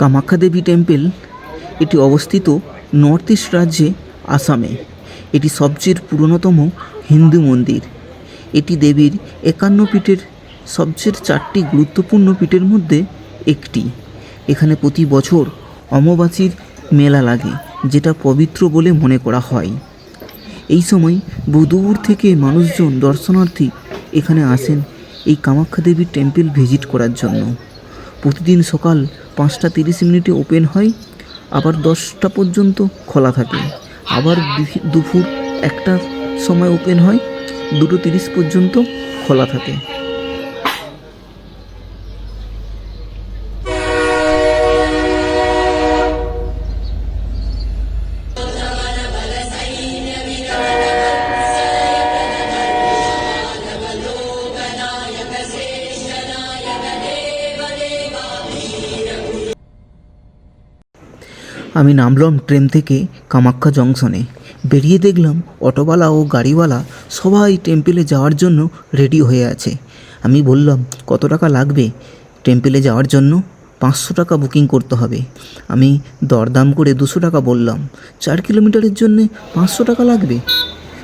কামাখ্যা দেবী temple, এটি অবস্থিত north east রাজ্যে আসামে। এটি সবচেয়ে পুরনোতম হিন্দু মন্দির। এটি দেবীর একান্ন পীঠের সবচেয়ে চারটি গুরুত্বপূর্ণ পীঠের মধ্যে একটি। এখানে প্রতি বছর অমাবাসীর মেলা লাগে, যেটা পবিত্র বলে মনে করা হয়। এই সময় বহুদূর থেকে মানুষজন দর্শনার্থী এখানে আসেন এই কামাখ্যা দেবীর টেম্পল ভিজিট করার জন্য। প্রতিদিন সকাল পাঁচটা তিরিশ মিনিটে ওপেন হয়, আবার দশটা পর্যন্ত খোলা থাকে। আবার দুপুর একটা সময় ওপেন হয়, দুটো তিরিশ পর্যন্ত খোলা থাকে। আমি নামলাম ট্রেন থেকে কামাখ্যা জংশনে। বেরিয়ে দেখলাম অটোওয়ালা ও গাড়িওয়ালা সবাই টেম্পেলে যাওয়ার জন্য রেডি হয়ে আছে। আমি বললাম, কত টাকা লাগবে টেম্পেলে যাওয়ার জন্য? পাঁচশো টাকা বুকিং করতে হবে। আমি দরদাম করে দুশো টাকা বললাম, চার কিলোমিটারের জন্যে পাঁচশো টাকা লাগবে?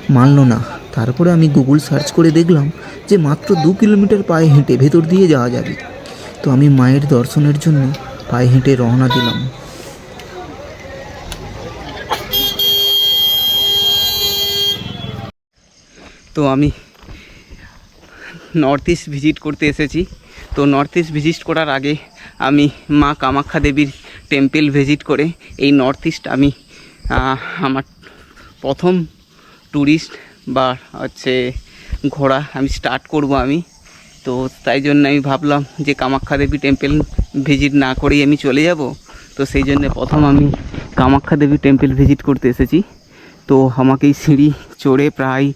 মানলো না। তারপরে আমি গুগল সার্চ করে দেখলাম যে মাত্র দু কিলোমিটার পায়ে হেঁটে ভেতর দিয়ে যাওয়া যাবে। তো আমি মায়ের দর্শনের জন্য পায়ে হেঁটে রওনা দিলাম। তো আমি নর্থ ইস্ট ভিজিট করতে এসেছি। তো নর্থ ইস্ট ভিজিট করার আগে আমি মা কামাখ্যা দেবীর টেম্পেল ভিজিট করে এই নর্থ ইস্ট আমি আমার প্রথম ট্যুরিস্ট বা হচ্ছে ঘোরা আমি স্টার্ট করব আমি। তো তাই জন্য আমি ভাবলাম যে কামাখ্যা দেবী টেম্পেল ভিজিট না করেই আমি চলে যাব। তো সেই জন্য প্রথম আমি কামাখ্যা দেবী টেম্পেল ভিজিট করতে এসেছি। তো আমাকে এই সিঁড়ি চড়ে প্রায়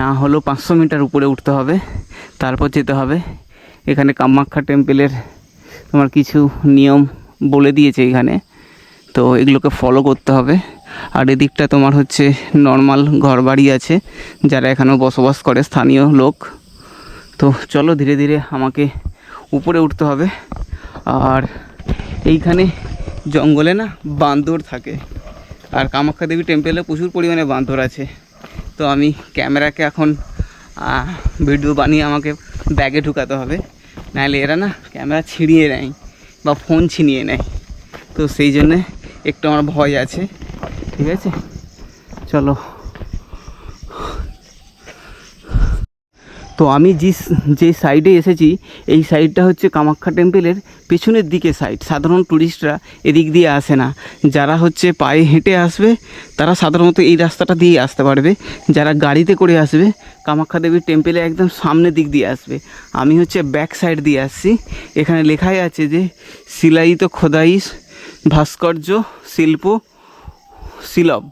না হলেও পাঁচশো মিটার উপরে উঠতে হবে, তারপর যেতে হবে। এখানে কামাখ্যা টেম্পেলের তোমার কিছু নিয়ম বলে দিয়েছে এখানে। তো এগুলোকে ফলো করতে হবে। আর এদিকটা তোমার হচ্ছে নর্মাল ঘরবাড়ি আছে, যারা এখানেও বসবাস করে, স্থানীয় লোক। তো চলো ধীরে ধীরে আমাকে উপরে উঠতে হবে। আর এইখানে জঙ্গলে না বান্দর থাকে। আর কামাখ্যা দেবী টেম্পেলে প্রচুর পরিমাণে বান্দর আছে। তো আমি ক্যামেরাকে এখন ভিডিও বানিয়ে আমাকে ব্যাগে ঢুকাতে হবে। নাহলে এরা না ক্যামেরা ছিঁড়িয়ে নেয় বা ফোন ছিনিয়ে নেয়। তো সেই জন্যে একটু আমার ভয় আছে। ঠিক আছে? চলো। তো আমি যে যে সাইডে এসেছি, এই সাইডটা হচ্ছে কামাখ্যা টেম্পেলের পেছনের দিকে সাইড সাধারণ ট্যুরিস্টরা এদিক দিয়ে আসে না। যারা হচ্ছে পায়ে হেঁটে আসবে, তারা সাধারণত এই রাস্তাটা দিয়ে আসতে পারবে। যারা গাড়িতে করে আসবে, কামাখ্যা দেবীর টেম্পেলে একদম সামনের দিক দিয়ে আসবে। আমি হচ্ছে ব্যাক সাইড দিয়ে আসছি। এখানে লেখাই আছে যে, শিলায়িত খোদাই ভাস্কর্য শিল্প, শিলব।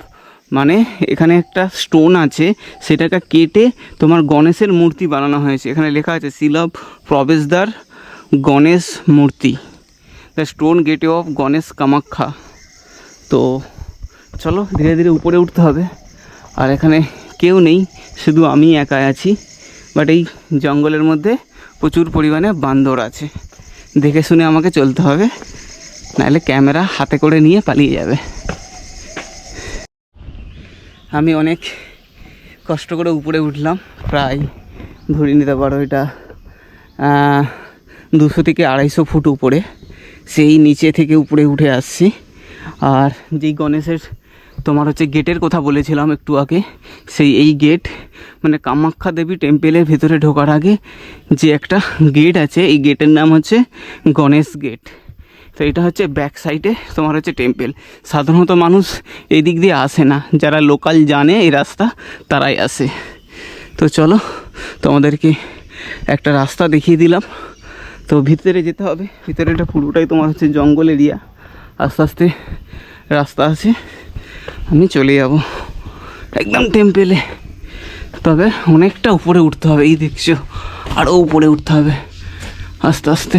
মানে এখানে একটা স্টোন আছে, সেটাকে কেটে তোমার গণেশের মূর্তি বানানো হয়েছে। এখানে লেখা আছে শিলব প্রবেশদ্বার গণেশ মূর্তি দ্য স্টোন গেটে অফ গণেশ কামাখ্যা তো চলো, ধীরে ধীরে উপরে উঠতে হবে। আর এখানে কেউ নেই, শুধু আমি একা আছি। বাট এই জঙ্গলের মধ্যে প্রচুর পরিমাণে বান্দর আছে। দেখে শুনে আমাকে চলতে হবে, নাহলে ক্যামেরা হাতে করে নিয়ে পালিয়ে যাবে। আমি অনেক কষ্ট করে উপরে উঠলাম, প্রায় ধরে নিতে পারো এটা দুশো থেকে আড়াইশো ফুট উপরে। সেই নিচে থেকে উপরে উঠে আসছি। আর যেই গণেশের, তোমার হচ্ছে গেটের কথা বলেছিলাম একটু আগে, সেই এই গেট মানে কামাখ্যা দেবী টেম্পেলের ভেতরে ঢোকার আগে যে একটা গেট আছে, এই গেটের নাম হচ্ছে গণেশ গেট। তো এটা হচ্ছে ব্যাক সাইডে তোমার হচ্ছে টেম্পেল সাধারণত মানুষ এই দিক দিয়ে আসে না। যারা লোকাল জানে এই রাস্তা, তারাই আসে। তো চলো, তোমাদেরকে একটা রাস্তা দেখিয়ে দিলাম। তো ভিতরে যেতে হবে। ভিতরেটা পুরোটাই তোমার হচ্ছে জঙ্গল এরিয়া আস্তে আস্তে রাস্তা আছে। আমি চলে যাব একদম টেম্পেলে তবে অনেকটা উপরে উঠতে হবে, এই দেখছ? আরও উপরে উঠতে হবে। আস্তে আস্তে।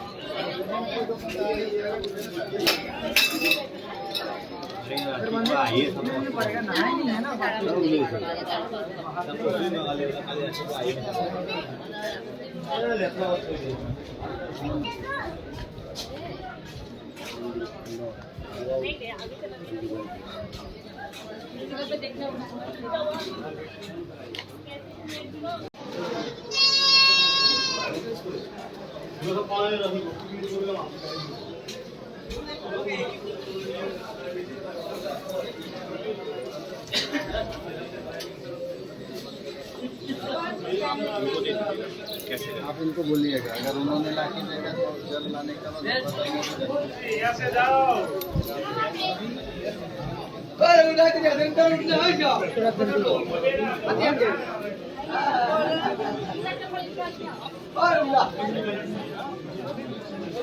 देखना आप उनको बोलिएगा अगर उन्होंने लाके देगा तो जल लाने का से जाओ अरे के उठ おいおいおいおいお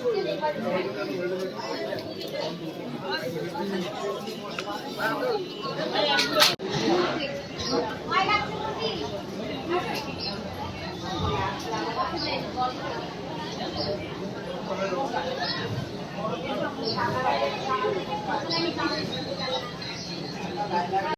いおいおい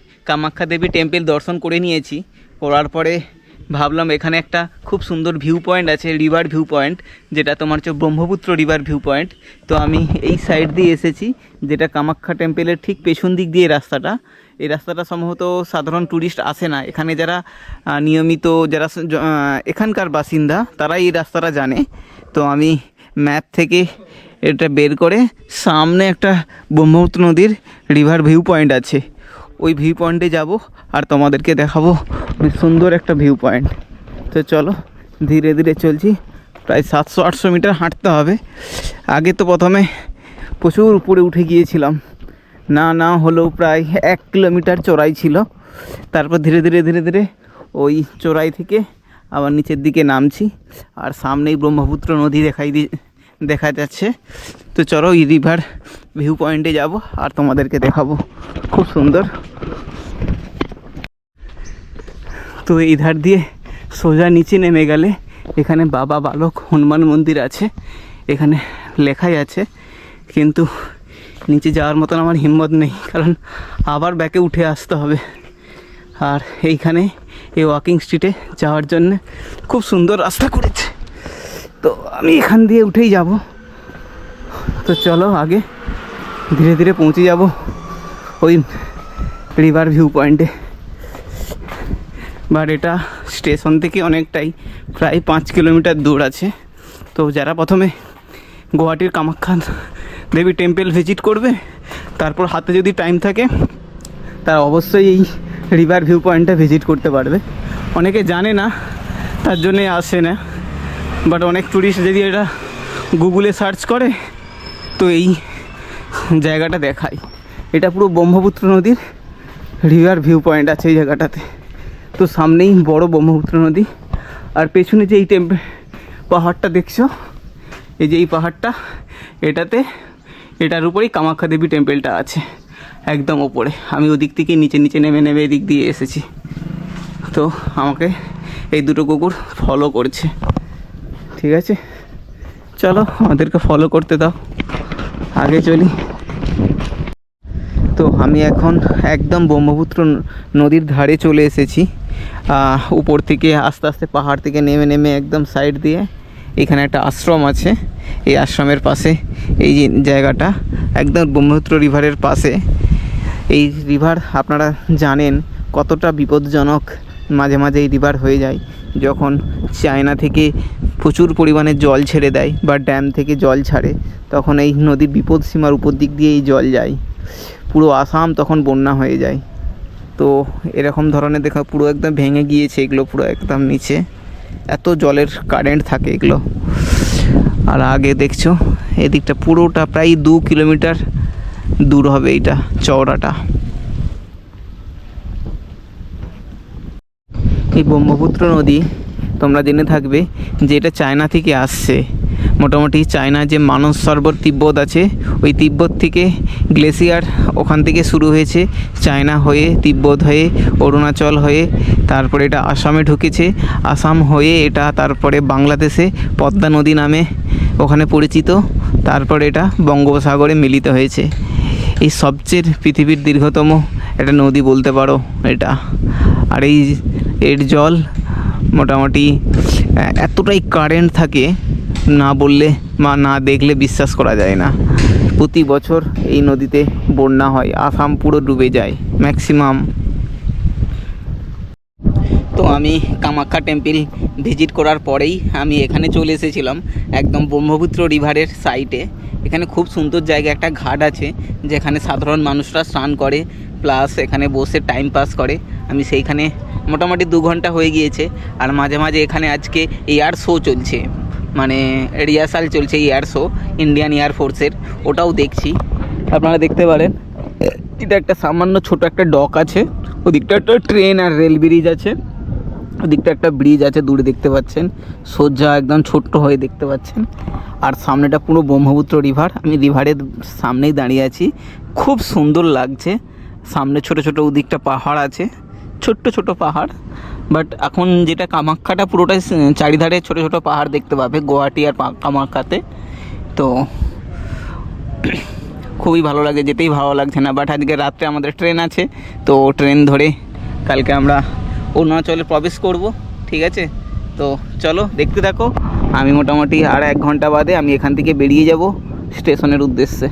কামাখ্যা দেবী টেম্পল দর্শন করে নিয়েছি। করার পরে ভাবলাম এখানে একটা খুব সুন্দর ভিউ পয়েন্ট আছে রিভার ভিউ পয়েন্ট যেটা তোমার হচ্ছে ব্রহ্মপুত্র রিভার ভিউ পয়েন্ট তো আমি এই সাইড দিয়ে এসেছি, যেটা কামাখ্যা টেম্পেলের ঠিক পেছন দিক দিয়ে রাস্তাটা। এই রাস্তাটা সম্ভবত সাধারণ ট্যুরিস্ট আসে না। এখানে যারা নিয়মিত যারা এখানকার বাসিন্দা, তারাই এই রাস্তাটা জানে। তো আমি ম্যাপ থেকে এটা বের করে সামনে একটা ব্রহ্মপুত্র নদীর রিভার ভিউ পয়েন্ট আছে। ওই ভিউ পয়েন্টে যাব আর তোমাদেরকে দেখাবো সুন্দর একটা ভিউ পয়েন্ট তো চলো, ধীরে ধীরে চলছি। প্রায় সাতশো, আটশো মিটার হাঁটতে হবে। আগে তো প্রথমে প্রচুর উপরে উঠে গিয়েছিলাম। না না, হলেও প্রায় এক কিলোমিটার চড়াই ছিল। তারপর ধীরে ধীরে ধীরে ধীরে ওই চড়াই থেকে আবার নিচের দিকে নামছি। আর সামনেই ব্রহ্মপুত্র নদী দেখাই দেখা যাচ্ছে। তো চলো, এই রিভার ভিউ পয়েন্টে যাব আর তোমাদেরকে দেখাবো। খুব সুন্দর। তো এই ধার দিয়ে সোজা নিচে নেমে গেলে এখানে বাবা বালক হনুমান মন্দির আছে, এখানে লেখাই আছে। কিন্তু নিচে যাওয়ার মতন আমার হিম্মত নেই, কারণ আবার ব্যাকে উঠে আসতে হবে। আর এইখানে এই ওয়াকিং স্ট্রিটে যাওয়ার জন্য খুব সুন্দর রাস্তা করেছে। তো আমি এখান দিয়ে উঠেই যাব। তো চলো আগে ধীরে ধীরে পৌঁছে যাব ওই রিভার ভিউ পয়েন্টে বাট এটা স্টেশন থেকে অনেকটাই, প্রায় পাঁচ কিলোমিটার দূর আছে। তো যারা প্রথমে গুয়াহাটির কামাখ্যা দেবী টেম্পল ভিজিট করবে, তারপর হাতে যদি টাইম থাকে, তারা অবশ্যই এই রিভার ভিউ পয়েন্টটা ভিজিট করতে পারবে। অনেকে জানে না, তার জন্যে আসে না। বাট অনেক ট্যুরিস্ট যদি এটা গুগলে সার্চ করে, তো এই জায়গাটা দেখায় এটা পুরো ব্রহ্মপুত্র নদীর রিভার ভিউ পয়েন্ট আছে এই জায়গাটাতে। তো সামনেই বড় ব্রহ্মপুত্র নদী। আর পেছনে যে এই টেম্পে পাহাড়টা দেখছ, এই যে এই পাহাড়টা, এটাতে, এটার উপরেই কামাখ্যা দেবী টেম্পলটা আছে, একদম ওপরে। আমি ওদিক থেকে নিচে নিচে নেমে নেমে এদিক দিয়ে এসেছি। তো আমাকে এই দুটো কুকুর ফলো করছে। ঠিক আছে? চলো আমাদেরকে ফলো করতে দাও। আগে চলি। তো আমি এখন একদম ব্রহ্মপুত্র নদীর ধারে চলে এসেছি। উপর থেকে আস্তে আস্তে পাহাড় থেকে নেমে নেমে একদম সাইড দিয়ে এখানে একটা আশ্রম আছে। এই আশ্রমের পাশে এই যে জায়গাটা, একদম ব্রহ্মপুত্র রিভারের পাশে। এই রিভার আপনারা জানেন কতটা বিপজ্জনক মাঝে মাঝে এই রিভার হয়ে যায়। যখন চায়না থেকে প্রচুর পরিমাণে জল ছেড়ে দেয় বা ড্যাম থেকে জল ছাড়ে, তখন এই নদীর বিপদ সীমার উপর দিক দিয়ে এই জল যায়। পুরো আসাম তখন বন্যা হয়ে যায়। তো এরকম ধরনের দেখা পুরো একদম ভেঙে গিয়েছে এগুলো, পুরো একদম নিচে। এত জলের কারেন্ট থাকে এগুলো। আর আগে দেখছ, এদিকটা পুরোটা প্রায় দু কিলোমিটার দূর হবে এইটা, চওড়াটা। এই ব্রহ্মপুত্র নদী তোমরা জেনে থাকবে যে এটা চায়না থেকে আসছে। মোটামুটি চায়না যে মানস সরোবর তিব্বত আছে, ওই তিব্বত থেকে গ্লেসিয়ার ওখান থেকে শুরু হয়েছে। চায়না হয়ে, তিব্বত হয়ে, অরুণাচল হয়ে, তারপরে এটা আসামে ঢুকেছে। আসাম হয়ে এটা তারপরে বাংলাদেশে পদ্মা নদী নামে ওখানে পরিচিত। তারপরে এটা বঙ্গোপসাগরে মিলিত হয়েছে। এই সবচেয়ে পৃথিবীর দীর্ঘতম একটা নদী বলতে পারো এটা। আর এই এর জল মোটামুটি এতটাই কারেন্ট থাকে, না বললে বা না দেখলে বিশ্বাস করা যায় না। প্রতি বছর এই নদীতে বন্যা হয়, আসাম পুরো ডুবে যায় ম্যাক্সিমাম তো আমি কামাখ্যা টেম্পল ভিজিট করার পরেই আমি এখানে চলে এসেছিলাম, একদম ব্রহ্মপুত্র রিভারের সাইটে এখানে খুব সুন্দর জায়গা, একটা ঘাট আছে, যেখানে সাধারণ মানুষরা স্নান করে প্লাস এখানে বসে টাইম পাস করে। আমি সেইখানে মোটামুটি দু ঘণ্টা হয়ে গিয়েছে। আর মাঝে মাঝে এখানে আজকে এয়ার শো চলছে। মানে রিহার্সাল চলছে এয়ার শো ইন্ডিয়ান এয়ারফোর্সের ওটাও দেখছি। আপনারা দেখতে পারেন, এটা একটা সামান্য ছোট একটা ডক আছে। ওদিকটা একটা ট্রেন আর রেল ব্রিজ আছে। ওদিকটা একটা ব্রিজ আছে, দূরে দেখতে পাচ্ছেন। সোজা একদম ছোট্ট হয়ে দেখতে পাচ্ছেন। আর সামনেটা পুরো ব্রহ্মপুত্র রিভার আমি রিভারের সামনেই দাঁড়িয়ে আছি। খুব সুন্দর লাগছে। সামনে ছোট ছোট ওদিকটা পাহাড় আছে। ছোট্ট ছোট পাহাড় বাট এখন যেটা কামাখ্যাটা পুরোটাই চারিধারে ছোট ছোট পাহাড় দেখতে পাবে, গুয়াহাটি আর কামাখ্যাতে। তো খুবই ভালো লাগে, যেতেই ভালো লাগছে না। বাট আজকে রাত্রে আমাদের ট্রেন আছে, তো ট্রেন ধরে কালকে আমরা অরুণাচলে প্রবেশ করব, ঠিক আছে? তো চলো, দেখতে থাকো। আমি মোটামুটি আর এক ঘণ্টা বাদে আমি এখান থেকে বেরিয়ে যাব স্টেশনের উদ্দেশ্যে।